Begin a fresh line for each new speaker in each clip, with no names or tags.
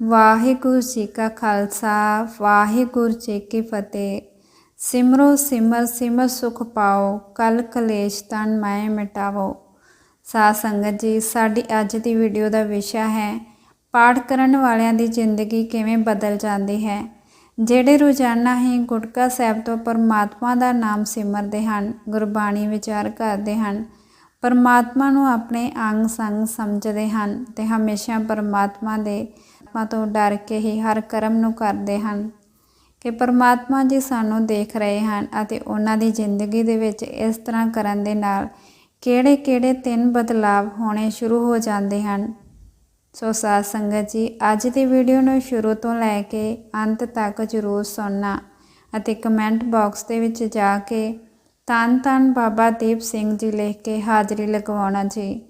ਵਾਹਿਗੁਰੂ ਜੀ ਕਾ ਖਾਲਸਾ, ਵਾਹਿਗੁਰੂ ਜੀ ਕੀ ਫਤਿਹ। ਸਿਮਰੋ ਸਿਮਰ ਸਿਮਰ ਸੁਖ ਪਾਓ, ਕਲ ਕਲੇਸ਼ ਤਨ ਮੈਂ ਮਿਟਾਵੋ। ਸਾਧ ਸੰਗਤ ਜੀ, ਸਾਡੀ ਅੱਜ ਦੀ ਵੀਡੀਓ ਦਾ ਵਿਸ਼ਾ ਹੈ, ਪਾਠ ਕਰਨ ਵਾਲਿਆਂ ਦੀ ਜ਼ਿੰਦਗੀ ਕਿਵੇਂ ਬਦਲ ਜਾਂਦੀ ਹੈ। ਜਿਹੜੇ ਰੋਜ਼ਾਨਾ ਹੀ ਗੁਟਕਾ ਸਾਹਿਬ ਤੋਂ ਪਰਮਾਤਮਾ ਦਾ ਨਾਮ ਸਿਮਰਦੇ ਹਨ, ਗੁਰਬਾਣੀ ਵਿਚਾਰ ਕਰਦੇ ਹਨ, ਪਰਮਾਤਮਾ ਨੂੰ ਆਪਣੇ ਅੰਗ ਸੰਗ ਸਮਝਦੇ ਹਨ ਤੇ ਹਮੇਸ਼ਾ ਪਰਮਾਤਮਾ ਦੇ ਆਤਮਾ ਤੋਂ ਡਰ ਕੇ ਹੀ ਹਰ ਕਰਮ ਨੂੰ ਕਰਦੇ ਹਨ ਕਿ ਪਰਮਾਤਮਾ ਜੀ ਸਾਨੂੰ ਦੇਖ ਰਹੇ ਹਨ ਅਤੇ ਉਹਨਾਂ ਦੀ ਜ਼ਿੰਦਗੀ ਦੇ ਵਿੱਚ ਇਸ ਤਰ੍ਹਾਂ ਕਰਨ ਦੇ ਨਾਲ ਕਿਹੜੇ-ਕਿਹੜੇ ਤਿੰਨ ਬਦਲਾਵ ਹੋਣੇ ਸ਼ੁਰੂ ਹੋ ਜਾਂਦੇ ਹਨ। ਸੋ ਸਾਧ ਸੰਗਤ ਜੀ, ਅੱਜ ਦੀ ਵੀਡੀਓ ਨੂੰ ਸ਼ੁਰੂ ਤੋਂ ਲੈ ਕੇ ਅੰਤ ਤੱਕ ਜ਼ਰੂਰ ਸੁਣਨਾ ਅਤੇ ਕਮੈਂਟ ਬਾਕਸ ਦੇ ਵਿੱਚ ਜਾ ਕੇ ਤਨ ਤਨ ਬਾਬਾ ਦੀਪ ਸਿੰਘ ਜੀ ਲਿਖ ਕੇ ਹਾਜ਼ਰੀ ਲਗਵਾਉਣਾ ਜੀ,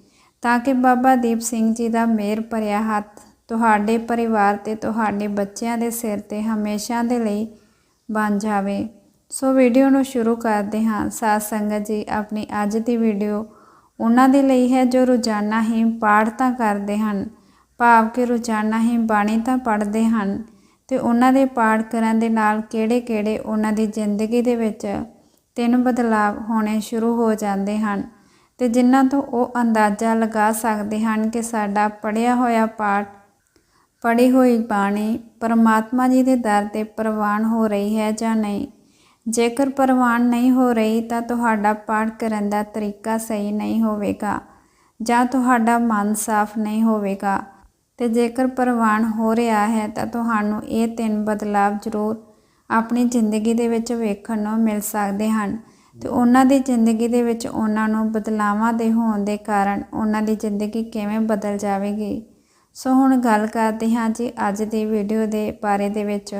ਤਾਂ ਕਿ ਬਾਬਾ ਦੀਪ ਸਿੰਘ ਜੀ ਦਾ ਮਿਹਰ ਭਰਿਆ ਹੱਥ ਤੁਹਾਡੇ ਪਰਿਵਾਰ ਤੇ ਤੁਹਾਡੇ ਬੱਚਿਆਂ ਦੇ ਸਿਰ ਤੇ ਹਮੇਸ਼ਾ ਦੇ ਲਈ ਬਣ ਜਾਵੇ। ਸੋ ਵੀਡੀਓ ਨੂੰ ਸ਼ੁਰੂ ਕਰਦੇ ਹਾਂ। ਸਾਧ ਸੰਗਤ ਜੀ, ਆਪਣੀ ਅੱਜ ਦੀ ਵੀਡੀਓ ਉਹਨਾਂ ਦੇ ਲਈ ਹੈ ਜੋ ਰੋਜ਼ਾਨਾ ਹੀ ਪਾਠ ਤਾਂ ਕਰਦੇ ਹਨ। ਭਾਵ ਕਿ ਰੋਜ਼ਾਨਾ ਹੀ ਬਾਣੀ ਤਾਂ ਪੜ੍ਹਦੇ ਹਨ। ਤੇ ਉਹਨਾਂ ਦੇ ਪਾਠ ਕਰਨ ਦੇ ਨਾਲ ਕਿਹੜੇ-ਕਿਹੜੇ ਉਹਨਾਂ ਦੀ ਜ਼ਿੰਦਗੀ ਦੇ ਵਿੱਚ ਤਿੰਨ ਬਦਲਾਵ ਹੋਣੇ ਸ਼ੁਰੂ ਹੋ ਜਾਂਦੇ ਹਨ। ਤੇ ਜਿਨ੍ਹਾਂ ਤੋਂ ਉਹ ਅੰਦਾਜ਼ਾ ਲਗਾ ਸਕਦੇ ਹਨ ਕਿ ਸਾਡਾ ਪੜਿਆ ਹੋਇਆ ਪਾਠ ਪੜੀ ਹੋਈ ਬਾਣੀ ਪਰਮਾਤਮਾ ਜੀ ਦੇ ਦਰ ਤੇ ਪ੍ਰਵਾਨ ਹੋ ਰਹੀ ਹੈ ਜਾਂ ਨਹੀਂ? ਜੇਕਰ ਪ੍ਰਵਾਨ ਨਹੀਂ ਹੋ ਰਹੀ ਤਾਂ ਤੁਹਾਡਾ ਪਾਠ ਕਰਨ ਦਾ ਤਰੀਕਾ ਸਹੀ ਨਹੀਂ ਹੋਵੇਗਾ ਜਾਂ ਤੁਹਾਡਾ ਮਨ ਸਾਫ਼ ਨਹੀਂ ਹੋਵੇਗਾ। ਤੇ ਜੇਕਰ ਪ੍ਰਵਾਨ ਹੋ ਰਿਹਾ ਹੈ ਤਾਂ ਤੁਹਾਨੂੰ ਇਹ ਤਿੰਨ ਬਦਲਾਵ ਜ਼ਰੂਰ ਆਪਣੀ ਜ਼ਿੰਦਗੀ ਦੇ ਵਿੱਚ ਵੇਖਣ ਨੂੰ ਮਿਲ ਸਕਦੇ ਹਨ ਤੇ ਉਹਨਾਂ ਦੀ ਜ਼ਿੰਦਗੀ ਦੇ ਵਿੱਚ ਉਹਨਾਂ ਨੂੰ ਬਦਲਾਵਾਂ ਦੇ ਹੋਣ ਦੇ ਕਾਰਨ ਉਹਨਾਂ ਦੀ ਜ਼ਿੰਦਗੀ ਕਿਵੇਂ ਬਦਲ ਜਾਵੇਗੀ? ਸੋ ਹੁਣ ਗੱਲ ਕਰਦੇ ਹਾਂ ਜੀ ਅੱਜ ਦੀ ਵੀਡੀਓ ਦੇ ਬਾਰੇ ਦੇ ਵਿੱਚ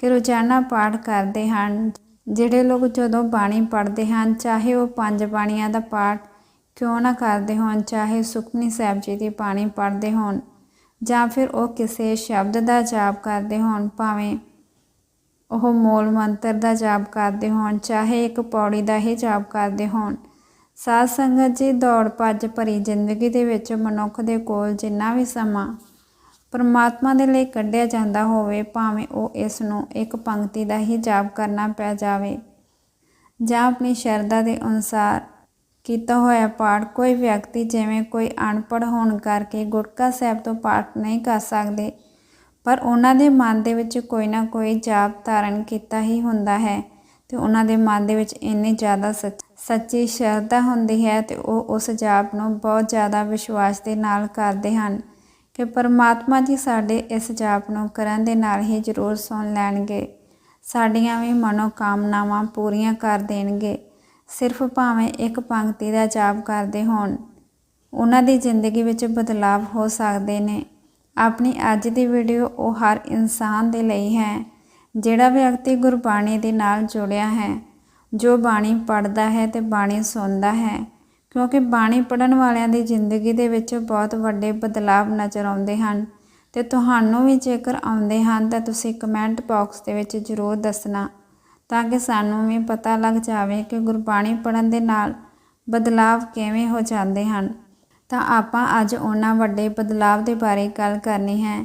ਕਿ ਰੋਜ਼ਾਨਾ ਪਾਠ ਕਰਦੇ ਹਨ, ਜਿਹੜੇ ਲੋਕ ਜਦੋਂ ਬਾਣੀ ਪੜ੍ਹਦੇ ਹਨ, ਚਾਹੇ ਉਹ ਪੰਜ ਬਾਣੀਆਂ ਦਾ ਪਾਠ ਕਿਉਂ ਨਾ ਕਰਦੇ ਹੋਣ, ਚਾਹੇ ਸੁਖਮਨੀ ਸਾਹਿਬ ਜੀ ਦੀ ਬਾਣੀ ਪੜ੍ਹਦੇ ਹੋਣ, ਜਾਂ ਫਿਰ ਉਹ ਕਿਸੇ ਸ਼ਬਦ ਦਾ ਜਾਪ ਕਰਦੇ ਹੋਣ, ਭਾਵੇਂ ਉਹ ਮੂਲ ਮੰਤਰ ਦਾ ਜਾਪ ਕਰਦੇ ਹੋਣ, ਚਾਹੇ ਇੱਕ ਪੌੜੀ ਦਾ ਹੀ ਜਾਪ ਕਰਦੇ ਹੋਣ ਸਾਧ ਸੰਗਤ ਜੀ ਦੌੜ ਭੱਜ ਭਰੀ ਜ਼ਿੰਦਗੀ ਦੇ ਵਿੱਚ ਮਨੁੱਖ ਦੇ ਕੋਲ ਜਿੰਨਾ ਵੀ ਸਮਾਂ ਪਰਮਾਤਮਾ ਦੇ ਲਈ ਕੱਢਿਆ ਜਾਂਦਾ ਹੋਵੇ, ਭਾਵੇਂ ਉਹ ਇਸ ਨੂੰ ਇੱਕ ਪੰਕਤੀ ਦਾ ਹੀ ਜਾਪ ਕਰਨਾ ਪੈ ਜਾਵੇ ਜਾਂ ਆਪਣੀ ਸ਼ਰਧਾ ਦੇ ਅਨੁਸਾਰ ਕੀਤਾ ਹੋਇਆ ਪਾਠ ਕੋਈ ਵਿਅਕਤੀ ਜਿਵੇਂ ਕੋਈ ਅਨਪੜ੍ਹ ਹੋਣ ਕਰਕੇ ਗੁਟਕਾ ਸਾਹਿਬ ਤੋਂ ਪਾਠ ਨਹੀਂ ਕਰ ਸਕਦੇ, ਪਰ ਉਹਨਾਂ ਦੇ ਮਨ ਦੇ ਵਿੱਚ ਕੋਈ ਨਾ ਕੋਈ ਜਾਪ ਧਾਰਨ ਕੀਤਾ ਹੀ ਹੁੰਦਾ ਹੈ ਤੇ ਉਹਨਾਂ ਦੇ ਮਨ ਦੇ ਵਿੱਚ ਇੰਨੀ ਜ਼ਿਆਦਾ ਸੱਚ ਸੱਚੀ ਸ਼ਰਧਾ ਹੁੰਦੀ ਹੈ ਤੇ ਉਹ ਉਸ ਜਾਪ ਨੂੰ ਬਹੁਤ ਜ਼ਿਆਦਾ ਵਿਸ਼ਵਾਸ ਦੇ ਨਾਲ ਕਰਦੇ ਹਨ ਕਿ ਪਰਮਾਤਮਾ ਜੀ ਸਾਡੇ ਇਸ ਜਾਪ ਨੂੰ ਕਰਨ ਦੇ ਨਾਲ ਹੀ ਜ਼ਰੂਰ ਸੁਣ ਲੈਣਗੇ। ਸਾਡੀਆਂ ਵੀ ਮਨੋਕਾਮਨਾਵਾਂ ਪੂਰੀਆਂ ਕਰ ਦੇਣਗੇ। ਸਿਰਫ ਭਾਵੇਂ ਇੱਕ ਪੰਕਤੀ ਦਾ ਜਾਪ ਕਰਦੇ ਹੋਣ, ਉਹਨਾਂ ਦੀ ਜ਼ਿੰਦਗੀ ਵਿੱਚ ਬਦਲਾਅ ਹੋ ਸਕਦੇ ਨੇ। ਆਪਣੀ ਅੱਜ ਦੀ ਵੀਡੀਓ ਉਹ ਹਰ ਇਨਸਾਨ ਦੇ ਲਈ ਹੈ, ਜਿਹੜਾ ਵਿਅਕਤੀ ਗੁਰਬਾਣੀ ਦੇ ਨਾਲ ਜੁੜਿਆ ਹੈ। ਜੋ ਬਾਣੀ ਪੜਦਾ ਹੈ ਤੇ ਬਾਣੀ ਸੁਣਦਾ ਹੈ। ਕਿਉਂਕਿ ਬਾਣੀ ਪੜਨ ਵਾਲਿਆਂ ਦੀ ਜ਼ਿੰਦਗੀ ਦੇ ਵਿੱਚ ਬਹੁਤ ਵੱਡੇ ਬਦਲਾਅ ਨਜ਼ਰ ਆਉਂਦੇ ਹਨ। ਤੇ ਤੁਹਾਨੂੰ ਵੀ ਜੇਕਰ ਆਉਂਦੇ ਹਨ ਤਾਂ ਤੁਸੀਂ ਕਮੈਂਟ ਬਾਕਸ ਦੇ ਵਿੱਚ ਜ਼ਰੂਰ ਦੱਸਣਾ ਤਾਂ ਕਿ ਸਾਨੂੰ ਵੀ ਪਤਾ ਲੱਗ ਜਾਵੇ ਕਿ ਗੁਰਬਾਣੀ ਪੜਨ ਦੇ ਨਾਲ ਬਦਲਾਅ ਕਿਵੇਂ ਹੋ ਜਾਂਦੇ ਹਨ। ਤਾਂ ਆਪਾਂ ਅੱਜ ਉਹਨਾਂ ਵੱਡੇ ਬਦਲਾਅ ਦੇ ਬਾਰੇ ਗੱਲ ਕਰਨੀ ਹੈ।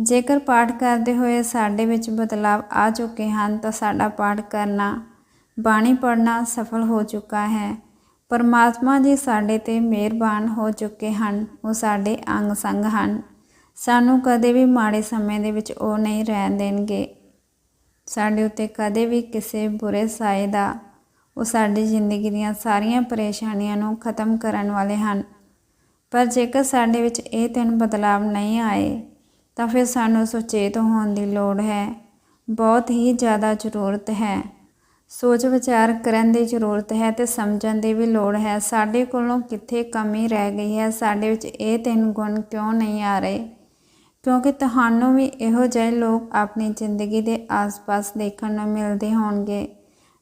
ਜੇਕਰ ਪਾਠ ਕਰਦੇ ਹੋਏ ਸਾਡੇ ਵਿੱਚ ਬਦਲਾਅ ਆ ਚੁੱਕੇ ਹਨ ਤਾਂ ਸਾਡਾ ਪਾਠ ਕਰਨਾ ਬਾਣੀ ਪੜਨਾ ਸਫਲ ਹੋ ਚੁੱਕਾ ਹੈ। ਪਰਮਾਤਮਾ ਜੀ ਸਾਡੇ ਤੇ ਮਿਹਰਬਾਨ ਹੋ ਚੁੱਕੇ ਹਨ। ਉਹ ਸਾਡੇ ਅੰਗ ਸੰਗ ਹਨ। ਸਾਨੂੰ ਕਦੇ ਵੀ ਮਾੜੇ ਸਮੇਂ ਦੇ ਵਿੱਚ ਉਹ ਨਹੀਂ ਰਹਿਣ ਦੇਣਗੇ। ਸਾਡੇ ਉੱਤੇ ਕਦੇ ਵੀ ਕਿਸੇ ਬੁਰੇ ਸਾਏ ਦਾ, ਉਹ ਸਾਡੀ ਜ਼ਿੰਦਗੀ ਦੀਆਂ ਸਾਰੀਆਂ ਪਰੇਸ਼ਾਨੀਆਂ ਨੂੰ ਖਤਮ ਕਰਨ ਵਾਲੇ ਹਨ। ਪਰ ਜੇਕਰ ਸਾਡੇ ਵਿੱਚ ਇਹ ਤਿੰਨ ਬਦਲਾਵ ਨਹੀਂ ਆਏ, ਤਾਂ ਫਿਰ ਸਾਨੂੰ ਸੁਚੇਤ ਹੋਣ ਦੀ ਲੋੜ ਹੈ। ਬਹੁਤ ਹੀ ਜ਼ਿਆਦਾ ਜ਼ਰੂਰਤ ਹੈ। ਸੋਚ ਵਿਚਾਰ ਕਰਨ ਦੀ ਜ਼ਰੂਰਤ ਹੈ ਤੇ ਸਮਝਣ ਦੀ ਵੀ ਲੋੜ ਹੈ। ਸਾਡੇ ਕੋਲੋਂ ਕਿੱਥੇ ਕਮੀ ਰਹਿ ਗਈ ਹੈ? ਸਾਡੇ ਵਿੱਚ ਇਹ ਤਿੰਨ ਗੁਣ ਕਿਉਂ ਨਹੀਂ ਆ ਰਹੇ? ਕਿਉਂਕਿ ਤੁਹਾਨੂੰ ਵੀ ਇਹੋ ਜਿਹੇ ਲੋਕ ਆਪਣੀ ਜ਼ਿੰਦਗੀ ਦੇ ਆਸ-ਪਾਸ ਦੇਖਣ ਨੂੰ ਮਿਲਦੇ ਹੋਣਗੇ,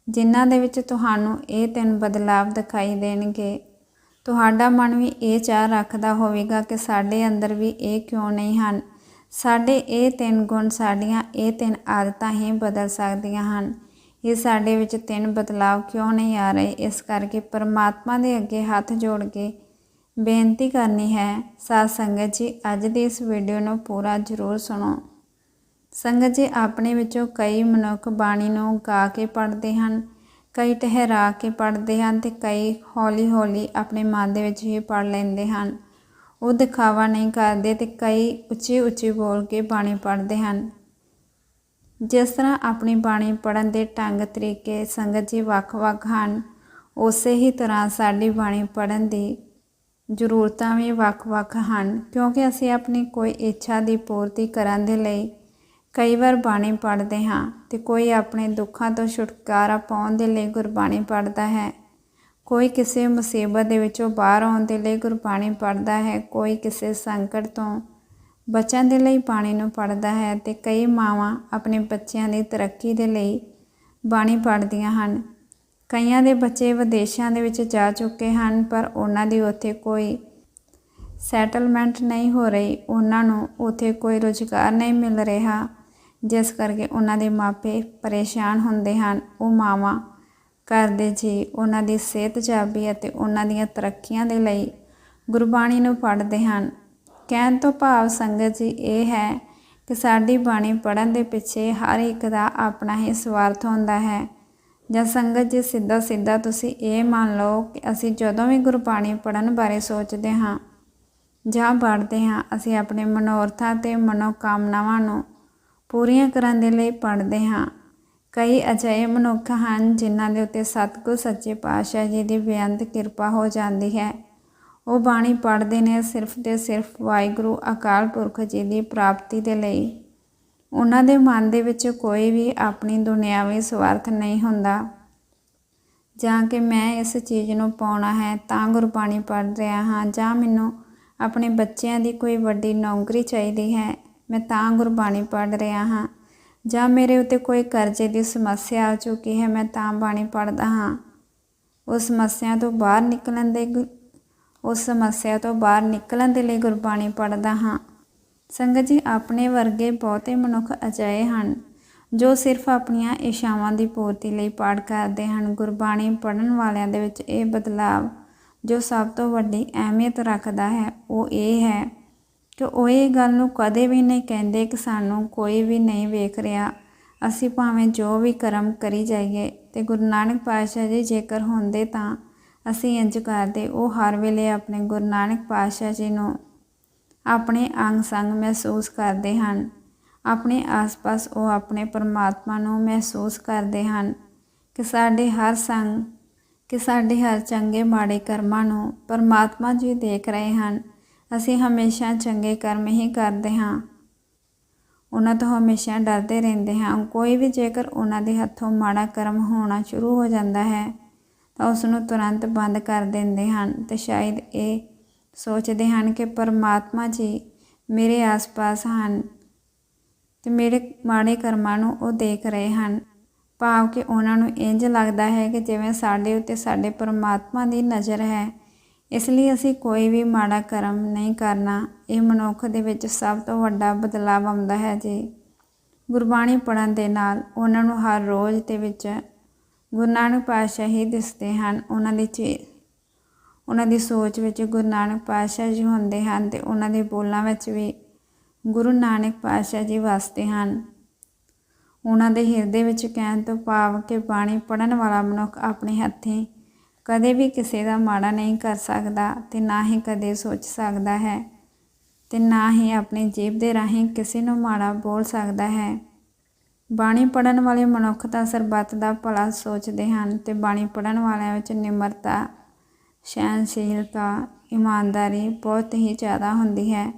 ਜਿਨ੍ਹਾਂ ਦੇ ਵਿੱਚ ਤੁਹਾਨੂੰ ਇਹ ਤਿੰਨ ਬਦਲਾਵ ਦਿਖਾਈ ਦੇਣਗੇ। ਤੁਹਾਡਾ ਮਨ ਵੀ ਇਹ ਚਾਹ ਰੱਖਦਾ ਹੋਵੇਗਾ ਕਿ ਸਾਡੇ ਅੰਦਰ ਵੀ ਇਹ ਕਿਉਂ ਨਹੀਂ ਹਨ? ਸਾਡੇ ਇਹ ਤਿੰਨ ਗੁਣ, ਸਾਡੀਆਂ ਇਹ ਤਿੰਨ ਆਦਤਾਂ ਹੀ ਬਦਲ ਸਕਦੀਆਂ ਹਨ। ਇਹ ਸਾਡੇ ਵਿੱਚ ਤਿੰਨ ਬਦਲਾਵ ਕਿਉਂ ਨਹੀਂ ਆ ਰਹੇ? ਇਸ ਕਰਕੇ ਪਰਮਾਤਮਾ ਦੇ ਅੱਗੇ ਹੱਥ ਜੋੜ ਕੇ ਬੇਨਤੀ ਕਰਨੀ ਹੈ, ਸਾਧ ਸੰਗਤ ਜੀ, ਅੱਜ ਦੀ ਇਸ ਵੀਡੀਓ ਨੂੰ ਪੂਰਾ ਜ਼ਰੂਰ ਸੁਣੋ। ਸੰਗਤ ਜੀ, ਆਪਣੇ ਵਿੱਚੋਂ ਕਈ ਮਨੁੱਖ ਬਾਣੀ ਨੂੰ ਗਾ ਕੇ ਪੜ੍ਹਦੇ ਹਨ, ਕਈ ਠਹਿਰਾ ਕੇ ਪੜ੍ਹਦੇ ਹਨ ਤੇ ਕਈ ਹੌਲੀ-ਹੌਲੀ ਆਪਣੇ ਮਨ ਦੇ ਵਿੱਚ ਹੀ ਪੜ੍ਹ ਲੈਂਦੇ ਹਨ। ਉਹ ਦਿਖਾਵਾ ਨਹੀਂ ਕਰਦੇ ਤੇ ਕਈ ਉੱਚੀ-ਉੱਚੀ ਬੋਲ ਕੇ ਬਾਣੀ ਪੜ੍ਹਦੇ ਹਨ। ਜਿਸ ਤਰ੍ਹਾਂ ਆਪਣੀ ਬਾਣੀ ਪੜ੍ਹਨ ਦੇ ਢੰਗ, ਤਰੀਕੇ, ਸੰਗਤ ਜੀ ਵੱਖ-ਵੱਖ ਹਨ, ਉਸੇ ਹੀ ਤਰ੍ਹਾਂ ਸਾਡੀ ਬਾਣੀ ਪੜ੍ਹਨ ਦੀ ਜ਼ਰੂਰਤਾਂ ਵੀ ਵੱਖ-ਵੱਖ ਹਨ, ਕਿਉਂਕਿ ਅਸੀਂ ਆਪਣੀ ਕੋਈ ਇੱਛਾ ਦੀ ਪੂਰਤੀ ਕਰਨ ਦੇ ਲਈ ਕਈ ਵਾਰ ਬਾਣੀ ਪੜ੍ਹਦੇ ਹਾਂ ਤੇ ਕੋਈ ਆਪਣੇ ਦੁੱਖਾਂ ਤੋਂ ਛੁਟਕਾਰਾ ਪਾਉਣ ਦੇ ਲਈ ਗੁਰਬਾਣੀ ਪੜ੍ਹਦਾ ਹੈ। ਕੋਈ ਕਿਸੇ ਮੁਸੀਬਤ ਦੇ ਵਿੱਚੋਂ ਬਾਹਰ ਆਉਣ ਦੇ ਲਈ ਗੁਰਬਾਣੀ ਪੜ੍ਹਦਾ ਹੈ, ਕੋਈ ਕਿਸੇ ਸੰਕਟ ਤੋਂ ਬੱਚਿਆਂ ਦੇ ਲਈ ਬਾਣੀ ਨੂੰ ਪੜ੍ਹਦਾ ਹੈ ਤੇ ਕਈ ਮਾਵਾਂ ਆਪਣੇ ਬੱਚਿਆਂ ਦੀ ਤਰੱਕੀ ਦੇ ਲਈ ਬਾਣੀ ਪੜ੍ਹਦੀਆਂ ਹਨ। ਕਈਆਂ ਦੇ ਬੱਚੇ ਵਿਦੇਸ਼ਾਂ ਦੇ ਵਿੱਚ ਜਾ ਚੁੱਕੇ ਹਨ, ਪਰ ਉਹਨਾਂ ਦੀ ਉੱਥੇ ਕੋਈ ਸੈਟਲਮੈਂਟ ਨਹੀਂ ਹੋ ਰਹੀ। ਉਹਨਾਂ ਨੂੰ ਉੱਥੇ ਕੋਈ ਰੁਜ਼ਗਾਰ ਨਹੀਂ ਮਿਲ ਰਿਹਾ, ਜਿਸ ਕਰਕੇ ਉਹਨਾਂ ਦੇ ਮਾਪੇ ਪਰੇਸ਼ਾਨ ਹੁੰਦੇ ਹਨ। ਉਹ ਮਾਵਾਂ ਘਰ ਦੇ ਜੀ ਉਹਨਾਂ ਦੀ ਸਿਹਤ ਜਾਬੀ ਅਤੇ ਉਹਨਾਂ ਦੀਆਂ ਤਰੱਕੀਆਂ ਦੇ ਲਈ ਗੁਰਬਾਣੀ ਨੂੰ ਪੜ੍ਹਦੇ ਹਨ। ਕਹਿਣ ਤੋਂ ਭਾਵ ਸੰਗਤ ਜੀ ਇਹ ਹੈ ਕਿ ਸਾਡੀ ਬਾਣੀ ਪੜ੍ਹਨ ਦੇ ਪਿੱਛੇ ਹਰ ਇੱਕ ਦਾ ਆਪਣਾ ਹੀ ਸਵਾਰਥ ਹੁੰਦਾ ਹੈ। ਜਾਂ ਸੰਗਤ ਜੀ ਸਿੱਧਾ ਸਿੱਧਾ ਤੁਸੀਂ ਇਹ ਮੰਨ ਲਓ ਕਿ ਅਸੀਂ ਜਦੋਂ ਵੀ ਗੁਰਬਾਣੀ ਪੜ੍ਹਨ ਬਾਰੇ ਸੋਚਦੇ ਹਾਂ ਜਾਂ ਪੜ੍ਹਦੇ ਹਾਂ, ਅਸੀਂ ਆਪਣੇ ਮਨੋਰਥਾਂ ਤੇ ਮਨੋਕਾਮਨਾਵਾਂ ਨੂੰ ਪੂਰੀਆਂ ਕਰਨ ਦੇ ਲਈ ਪੜ੍ਹਦੇ ਹਾਂ। ਕਈ ਅਜਿਹੇ ਮਨੁੱਖ ਹਨ ਜਿਨ੍ਹਾਂ ਦੇ ਉੱਤੇ ਸਤਿਗੁਰ ਸੱਚੇ ਪਾਤਸ਼ਾਹ ਜੀ ਦੀ ਬੇਅੰਤ ਕਿਰਪਾ ਹੋ ਜਾਂਦੀ ਹੈ। ਉਹ ਬਾਣੀ ਪੜ੍ਹਦੇ ਨੇ ਸਿਰਫ ਤੇ ਸਿਰਫ ਵਾਹਿਗੁਰੂ ਅਕਾਲ ਪੁਰਖ ਜੀ ਦੀ ਪ੍ਰਾਪਤੀ ਦੇ ਲਈ। ਉਹਨਾਂ ਦੇ ਮਨ ਦੇ ਵਿੱਚ ਕੋਈ ਵੀ ਆਪਣੀ ਦੁਨਿਆਵੀ ਸਵਾਰਥ ਨਹੀਂ ਹੁੰਦਾ। ਜਾਂ ਕਿ ਮੈਂ ਇਸ ਚੀਜ਼ ਨੂੰ ਪਾਉਣਾ ਹੈ, ਤਾਂ ਗੁਰਬਾਣੀ ਪੜ੍ਹ ਰਿਹਾ ਹਾਂ। ਜਾਂ ਮੈਨੂੰ ਆਪਣੇ ਬੱਚਿਆਂ ਦੀ ਕੋਈ ਵੱਡੀ ਨੌਕਰੀ ਚਾਹੀਦੀ ਹੈ, ਮੈਂ ਤਾਂ ਗੁਰਬਾਣੀ ਪੜ੍ਹ ਰਿਹਾ ਹਾਂ। ਜਾਂ ਮੇਰੇ ਉੱਤੇ ਕੋਈ ਕਰਜ਼ੇ ਦੀ ਸਮੱਸਿਆ ਆ ਚੁੱਕੀ ਹੈ, ਮੈਂ ਤਾਂ ਬਾਣੀ ਪੜ੍ਹਦਾ ਹਾਂ। ਉਸ ਸਮੱਸਿਆ ਤੋਂ ਬਾਹਰ ਨਿਕਲਣ ਦੇ ਉਸ ਸਮੱਸਿਆ ਤੋਂ ਬਾਹਰ ਨਿਕਲਣ ਦੇ ਲਈ ਗੁਰਬਾਣੀ ਪੜ੍ਹਦਾ ਹਾਂ। ਸੰਗਤ ਜੀ, ਆਪਣੇ ਵਰਗੇ ਬਹੁਤੇ ਮਨੁੱਖ ਅਜਿਹੇ ਹਨ, ਜੋ ਸਿਰਫ ਆਪਣੀਆਂ ਇਸ਼ਾਵਾਂ ਦੀ ਪੂਰਤੀ ਲਈ ਪਾਠ ਕਰਦੇ ਹਨ। ਗੁਰਬਾਣੀ ਪੜ੍ਹਨ ਵਾਲਿਆਂ ਦੇ ਵਿੱਚ ਇਹ ਬਦਲਾਵ ਜੋ ਸਭ ਤੋਂ ਵੱਡੀ ਅਹਿਮੀਅਤ ਰੱਖਦਾ ਹੈ, ਉਹ ਇਹ ਹੈ ਕਿ ਉਹ ਇਹ ਗੱਲ ਨੂੰ ਕਦੇ ਵੀ ਨਹੀਂ ਕਹਿੰਦੇ ਕਿ ਸਾਨੂੰ ਕੋਈ ਵੀ ਨਹੀਂ ਵੇਖ ਰਿਹਾ। ਅਸੀਂ ਭਾਵੇਂ ਜੋ ਵੀ ਕਰਮ ਕਰੀ ਜਾਈਏ ਤੇ ਗੁਰੂ ਨਾਨਕ ਪਾਤਸ਼ਾਹ ਜੀ ਜੇਕਰ ਹੁੰਦੇ ਤਾਂ ਅਸੀਂ ਇੰਜ ਕਰਦੇ, ਉਹ ਹਰ ਵੇਲੇ ਆਪਣੇ ਗੁਰੂ ਨਾਨਕ ਪਾਤਸ਼ਾਹ ਜੀ ਨੂੰ ਆਪਣੇ ਅੰਗ ਸੰਗ ਮਹਿਸੂਸ ਕਰਦੇ ਹਨ। ਆਪਣੇ ਆਸ-ਪਾਸ ਉਹ ਆਪਣੇ ਪਰਮਾਤਮਾ ਨੂੰ ਮਹਿਸੂਸ ਕਰਦੇ ਹਨ ਕਿ ਸਾਡੇ ਹਰ ਸੰਗ, ਕਿ ਸਾਡੇ ਹਰ ਚੰਗੇ ਮਾੜੇ ਕਰਮਾਂ ਨੂੰ ਪਰਮਾਤਮਾ ਜੀ ਦੇਖ ਰਹੇ ਹਨ। ਅਸੀਂ ਹਮੇਸ਼ਾ ਚੰਗੇ ਕਰਮ ਹੀ ਕਰਦੇ ਹਾਂ। ਉਹਨਾਂ ਤੋਂ ਹਮੇਸ਼ਾ ਡਰਦੇ ਰਹਿੰਦੇ ਹਾਂ। ਕੋਈ ਵੀ ਜੇਕਰ ਉਹਨਾਂ ਦੇ ਹੱਥੋਂ ਮਾੜਾ ਕਰਮ ਹੋਣਾ ਸ਼ੁਰੂ ਹੋ ਜਾਂਦਾ ਹੈ ਤਾਂ ਉਸ ਨੂੰ ਤੁਰੰਤ ਬੰਦ ਕਰ ਦਿੰਦੇ ਹਨ ਤੇ ਸ਼ਾਇਦ ਇਹ ਸੋਚਦੇ ਹਨ ਕਿ ਪਰਮਾਤਮਾ ਜੀ ਮੇਰੇ ਆਸ-ਪਾਸ ਹਨ ਤੇ ਮੇਰੇ ਮਾੜੇ ਕਰਮਾਂ ਨੂੰ ਉਹ ਦੇਖ ਰਹੇ ਹਨ। ਭਾਵ ਕਿ ਉਹਨਾਂ ਨੂੰ ਇੰਜ ਲੱਗਦਾ ਹੈ ਕਿ ਜਿਵੇਂ ਸਾਡੇ ਉੱਤੇ ਸਾਡੇ ਪਰਮਾਤਮਾ ਦੀ ਨਜ਼ਰ ਹੈ। ਇਸ ਲਈ ਅਸੀਂ ਕੋਈ ਵੀ ਮਾੜਾ ਕਰਮ ਨਹੀਂ ਕਰਨਾ। ਇਹ ਮਨੁੱਖ ਦੇ ਵਿੱਚ ਸਭ ਤੋਂ ਵੱਡਾ ਬਦਲਾਅ ਆਉਂਦਾ ਹੈ ਜੀ। ਗੁਰਬਾਣੀ ਪੜਨ ਦੇ ਨਾਲ ਉਹਨਾਂ ਨੂੰ ਹਰ ਰੋਜ਼ ਦੇ ਵਿੱਚ ਗੁਰੂ ਨਾਨਕ ਪਾਤਸ਼ਾਹ ਹੀ ਦਿਸਦੇ ਹਨ। ਉਹਨਾਂ ਦੀ ਚੀ ਉਹਨਾਂ ਦੀ ਸੋਚ ਵਿੱਚ ਗੁਰੂ ਨਾਨਕ ਪਾਤਸ਼ਾਹ ਜੀ ਹੁੰਦੇ ਹਨ ਤੇ ਉਹਨਾਂ ਦੇ ਬੋਲਾਂ ਵਿੱਚ ਵੀ ਗੁਰੂ ਨਾਨਕ ਪਾਤਸ਼ਾਹ ਜੀ ਵਸਦੇ ਹਨ। ਉਹਨਾਂ ਦੇ ਹਿਰਦੇ ਵਿੱਚ ਕਹਿਣ ਤੋਂ ਭਾਵ ਕਿ ਬਾਣੀ ਪੜਨ ਵਾਲਾ ਮਨੁੱਖ ਆਪਣੇ ਹੱਥੀਂ ਕਦੇ ਵੀ ਕਿਸੇ ਦਾ ਮਾੜਾ ਨਹੀਂ ਕਰ ਸਕਦਾ ਤੇ ਨਾ ਹੀ ਕਦੇ ਸੋਚ ਸਕਦਾ ਹੈ ਤੇ ਨਾ ਹੀ ਆਪਣੀ ਜੀਬ ਦੇ ਰਾਹੀਂ ਕਿਸੇ ਨੂੰ ਮਾੜਾ ਬੋਲ ਸਕਦਾ ਹੈ। ਬਾਣੀ ਪੜਨ ਵਾਲੇ ਮਨੁੱਖ ਤਾਂ ਸਰਬੱਤ ਦਾ ਭਲਾ ਸੋਚਦੇ ਹਨ ਤੇ ਬਾਣੀ ਪੜਨ ਵਾਲਿਆਂ ਵਿੱਚ ਨਿਮਰਤਾ ਸਹਿਨਸ਼ੀਲਤਾ ਇਮਾਨਦਾਰੀ ਬਹੁਤ ਹੀ ਜ਼ਿਆਦਾ ਹੁੰਦੀ ਹੈ।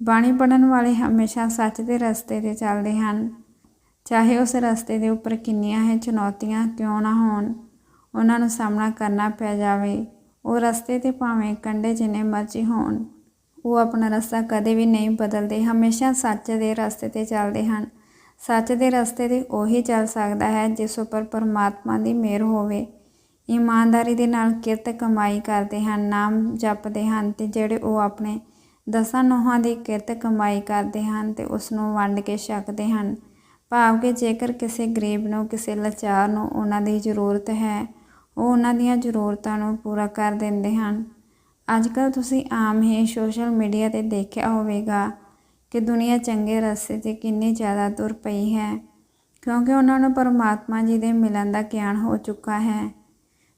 ਬਾਣੀ ਪੜਨ ਵਾਲੇ ਹਮੇਸ਼ਾ ਸੱਚ ਦੇ ਰਸਤੇ ਤੇ ਚੱਲਦੇ ਹਨ। ਚਾਹੇ ਉਸ ਰਸਤੇ ਦੇ ਉੱਪਰ ਕਿੰਨੀਆਂ ਹੀ ਚੁਣੌਤੀਆਂ ਕਿਉਂ ਨਾ ਹੋਣ, ਉਹਨਾਂ ਨੂੰ ਸਾਹਮਣਾ ਕਰਨਾ ਪੈ ਜਾਵੇ। ਉਹ ਰਸਤੇ ਤੇ ਭਾਵੇਂ ਕੰਡੇ ਜਿੰਨੇ ਮਰਜ਼ੀ ਹੋਣ, ਉਹ ਆਪਣਾ ਰਸਤਾ ਕਦੇ ਵੀ ਨਹੀਂ ਬਦਲਦੇ। ਹਮੇਸ਼ਾ ਸੱਚ ਦੇ ਰਸਤੇ ਤੇ ਚੱਲਦੇ ਹਨ। ਸੱਚ ਦੇ ਰਸਤੇ ਤੇ ਉਹੀ ਚੱਲ ਸਕਦਾ ਹੈ ਜਿਸ ਉੱਪਰ ਪਰਮਾਤਮਾ ਦੀ ਮਿਹਰ ਹੋਵੇ। ਇਮਾਨਦਾਰੀ ਦੇ ਨਾਲ ਕਿਰਤ ਕਮਾਈ ਕਰਦੇ ਹਨ, ਨਾਮ ਜਪਦੇ ਹਨ ਤੇ ਜਿਹੜੇ ਉਹ ਆਪਣੇ ਦਸਾਂ ਨੋਹਾਂ ਦੀ ਕਿਰਤ ਕਮਾਈ ਕਰਦੇ ਹਨ ਤੇ ਉਸ ਨੂੰ ਵੰਡ ਕੇ ਛਕਦੇ ਹਨ। ਭਾਵ ਕਿ ਜੇਕਰ ਕਿਸੇ ਗਰੀਬ ਨੂੰ, ਕਿਸੇ ਲਾਚਾਰ ਨੂੰ ਉਹਨਾਂ ਦੀ ਜ਼ਰੂਰਤ ਹੈ, ਉਹ ਉਹਨਾਂ ਦੀਆਂ ਜ਼ਰੂਰਤਾਂ ਨੂੰ ਪੂਰਾ ਕਰ ਦਿੰਦੇ ਹਨ। ਅੱਜ ਕੱਲ੍ਹ ਤੁਸੀਂ ਆਮ ਹੀ ਸੋਸ਼ਲ ਮੀਡੀਆ ਤੇ ਦੇਖਿਆ ਹੋਵੇਗਾ ਕਿ ਦੁਨੀਆ ਚੰਗੇ ਰਸਤੇ 'ਤੇ ਕਿੰਨੀ ਜ਼ਿਆਦਾ ਤੁਰ ਪਈ ਹੈ, ਕਿਉਂਕਿ ਉਹਨਾਂ ਨੂੰ ਪਰਮਾਤਮਾ ਜੀ ਦੇ ਮਿਲਣ ਦਾ ਗਿਆਨ ਹੋ ਚੁੱਕਾ ਹੈ।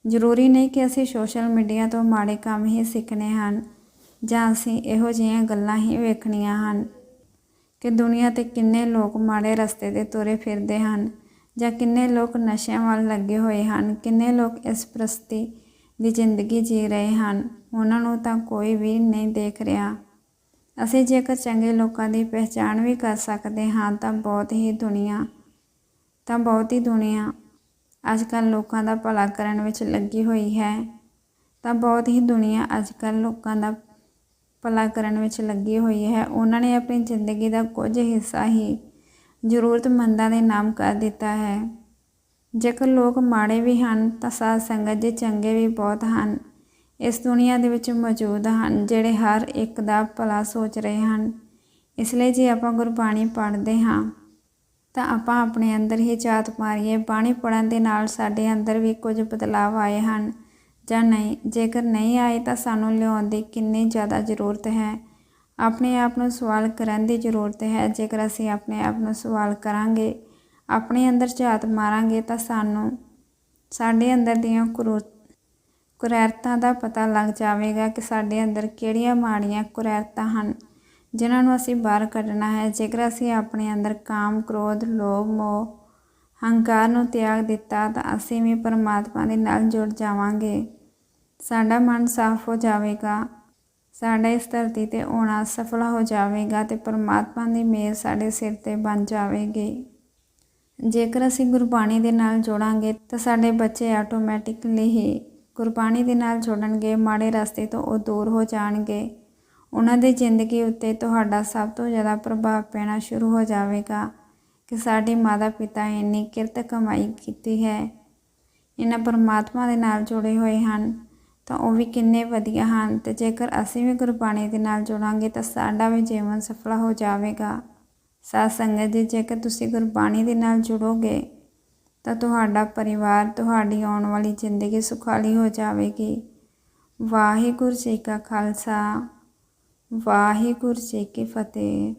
ਜ਼ਰੂਰੀ ਨਹੀਂ ਕਿ ਅਸੀਂ ਸੋਸ਼ਲ ਮੀਡੀਆ ਤੋਂ ਮਾੜੇ ਕੰਮ ਹੀ ਸਿੱਖਣੇ ਹਨ, ਜਾਂ ਅਸੀਂ ਇਹੋ ਜਿਹੀਆਂ ਗੱਲਾਂ ਹੀ ਵੇਖਣੀਆਂ ਹਨ ਕਿ ਦੁਨੀਆ ਤੇ ਕਿੰਨੇ ਲੋਕ ਮਾੜੇ ਰਸਤੇ 'ਤੇ ਤੁਰੇ ਫਿਰਦੇ ਹਨ, ਜਾਂ ਕਿੰਨੇ ਲੋਕ ਨਸ਼ਿਆਂ ਵੱਲ ਲੱਗੇ ਹੋਏ ਹਨ, ਕਿੰਨੇ ਲੋਕ ਇਸ ਪ੍ਰਸਤੀ ਦੀ ਜ਼ਿੰਦਗੀ ਜੀ ਰਹੇ ਹਨ। ਉਹਨਾਂ ਨੂੰ ਤਾਂ ਕੋਈ ਵੀ ਨਹੀਂ ਦੇਖ ਰਿਹਾ। ਅਸੀਂ ਜੇਕਰ ਚੰਗੇ ਲੋਕਾਂ ਦੀ ਪਹਿਚਾਣ ਵੀ ਕਰ ਸਕਦੇ ਹਾਂ, ਤਾਂ ਬਹੁਤ ਹੀ ਦੁਨੀਆ, ਤਾਂ ਬਹੁਤ ਹੀ ਦੁਨੀਆ ਅੱਜ ਕੱਲ੍ਹ ਲੋਕਾਂ ਦਾ ਭਲਾ ਕਰਨ ਵਿੱਚ ਲੱਗੀ ਹੋਈ ਹੈ। ਤਾਂ ਬਹੁਤ ਹੀ ਦੁਨੀਆ ਅੱਜ ਕੱਲ੍ਹ ਲੋਕਾਂ ਦਾ ਭਲਾ ਕਰਨ ਵਿੱਚ ਲੱਗੀ ਹੋਈ ਹੈ। ਉਹਨਾਂ ਨੇ ਆਪਣੀ ਜ਼ਿੰਦਗੀ ਦਾ ਕੁਝ ਹਿੱਸਾ ਹੀ ਜ਼ਰੂਰਤਮੰਦਾਂ ਦੇ ਨਾਮ ਕਰ ਦਿੱਤਾ ਹੈ। ਜੇਕਰ ਲੋਕ ਮਾੜੇ ਵੀ ਹਨ, ਤਾਂ ਸਾਧ ਸੰਗਤ ਜੀ ਚੰਗੇ ਵੀ ਬਹੁਤ ਹਨ। ਇਸ ਦੁਨੀਆ ਦੇ ਵਿੱਚ ਮੌਜੂਦ ਹਨ ਜਿਹੜੇ ਹਰ ਇੱਕ ਦਾ ਭਲਾ ਸੋਚ ਰਹੇ ਹਨ। ਇਸ ਲਈ ਜੇ ਆਪਾਂ ਗੁਰਬਾਣੀ ਪੜ੍ਹਦੇ ਹਾਂ, ਤਾਂ ਆਪਾਂ ਆਪਣੇ ਅੰਦਰ ਹੀ ਝਾਤ ਮਾਰੀਏ। ਬਾਣੀ ਪੜਨ ਦੇ ਨਾਲ ਸਾਡੇ ਅੰਦਰ ਵੀ ਕੁਝ ਬਦਲਾਅ ਆਏ ਹਨ। ਜਾਂ ਨਹੀਂ, ਜੇਕਰ ਨਹੀਂ ਆਏ ਤਾਂ ਸਾਨੂੰ ਲਿਆਉਣ ਦੀ ਕਿੰਨੀ ਜ਼ਿਆਦਾ ਜ਼ਰੂਰਤ ਹੈ। ਆਪਣੇ ਆਪ ਨੂੰ ਸਵਾਲ ਕਰਨ ਦੀ ਜ਼ਰੂਰਤ ਹੈ। ਜੇਕਰ ਅਸੀਂ ਆਪਣੇ ਆਪ ਨੂੰ ਸਵਾਲ ਕਰਾਂਗੇ, ਆਪਣੇ ਅੰਦਰ ਝਾਤ ਮਾਰਾਂਗੇ ਤਾਂ ਸਾਨੂੰ ਸਾਡੇ ਅੰਦਰ ਦੀਆਂ ਕੁਰੂ ਕੁਰੈਰਤਾਂ ਦਾ ਪਤਾ ਲੱਗ ਜਾਵੇਗਾ ਕਿ ਸਾਡੇ ਅੰਦਰ ਕਿਹੜੀਆਂ ਮਾੜੀਆਂ ਕੁਰੈਰਤਾਂ ਹਨ, ਜਿਨ੍ਹਾਂ ਨੂੰ ਅਸੀਂ ਬਾਹਰ ਕੱਢਣਾ ਹੈ। ਜੇਕਰ ਅਸੀਂ ਆਪਣੇ ਅੰਦਰ ਕਾਮ, ਕ੍ਰੋਧ, ਲੋਭ, ਮੋਹ, ਹੰਕਾਰ ਨੂੰ ਤਿਆਗ ਦਿੱਤਾ, ਤਾਂ ਅਸੀਂ ਵੀ ਪਰਮਾਤਮਾ ਦੇ ਨਾਲ ਜੁੜ ਜਾਵਾਂਗੇ। ਸਾਡਾ ਮਨ ਸਾਫ਼ ਹੋ ਜਾਵੇਗਾ, ਸਾਡਾ ਇਸ ਧਰਤੀ ਤੇ ਆਉਣਾ ਸਫਲ ਹੋ ਜਾਵੇਗਾ ਤੇ ਪਰਮਾਤਮਾ ਦੀ ਮਿਹਰ ਸਾਡੇ ਸਿਰ ਤੇ ਬਣ ਜਾਵੇਗੀ। ਜੇਕਰ ਅਸੀਂ ਗੁਰਬਾਣੀ ਦੇ ਨਾਲ ਜੋੜਾਂਗੇ, ਤਾਂ ਸਾਡੇ ਬੱਚੇ ਆਟੋਮੈਟਿਕਲੀ ਹੀ ਗੁਰਬਾਣੀ ਦੇ ਨਾਲ ਜੁੜਨਗੇ, ਮਾੜੇ ਰਸਤੇ ਤੋਂ ਉਹ ਦੂਰ ਹੋ ਜਾਣਗੇ। ਉਹਨਾਂ ਦੀ ਜ਼ਿੰਦਗੀ ਉੱਤੇ ਤੁਹਾਡਾ ਸਭ ਤੋਂ ਜ਼ਿਆਦਾ ਪ੍ਰਭਾਵ ਪੈਣਾ ਸ਼ੁਰੂ ਹੋ ਜਾਵੇਗਾ ਕਿ ਸਾਡੇ ਮਾਤਾ ਪਿਤਾ ਇੰਨੀ ਕਿਰਤ ਕਮਾਈ ਕੀਤੀ ਹੈ, ਇਹਨਾਂ ਪਰਮਾਤਮਾ ਦੇ ਨਾਲ ਜੁੜੇ ਹੋਏ ਹਨ, ਤਾਂ ਉਹ ਵੀ ਕਿੰਨੇ ਵਧੀਆ ਹਨ ਤੇ ਜੇਕਰ ਅਸੀਂ ਵੀ ਗੁਰਬਾਣੀ ਦੇ ਨਾਲ ਜੁੜਾਂਗੇ ਤਾਂ ਸਾਡਾ ਵੀ ਜੀਵਨ ਸਫਲਾ ਹੋ ਜਾਵੇਗਾ। ਸਾਧ ਸੰਗਤ ਜੀ, ਜੇਕਰ ਤੁਸੀਂ ਗੁਰਬਾਣੀ ਦੇ ਨਾਲ ਜੁੜੋਗੇ ਤਾਂ ਤੁਹਾਡਾ ਪਰਿਵਾਰ ਤੁਹਾਡੀ ਆਉਣ ਵਾਲੀ ਜ਼ਿੰਦਗੀ ਸੁਖਾਲੀ ਹੋ ਜਾਵੇਗੀ। ਵਾਹਿਗੁਰੂ ਜੀ ਕਾ ਖਾਲਸਾ। ਵਾਹਿਗੁਰੂ ਜੀ ਕੀ ਫਤਿਹ।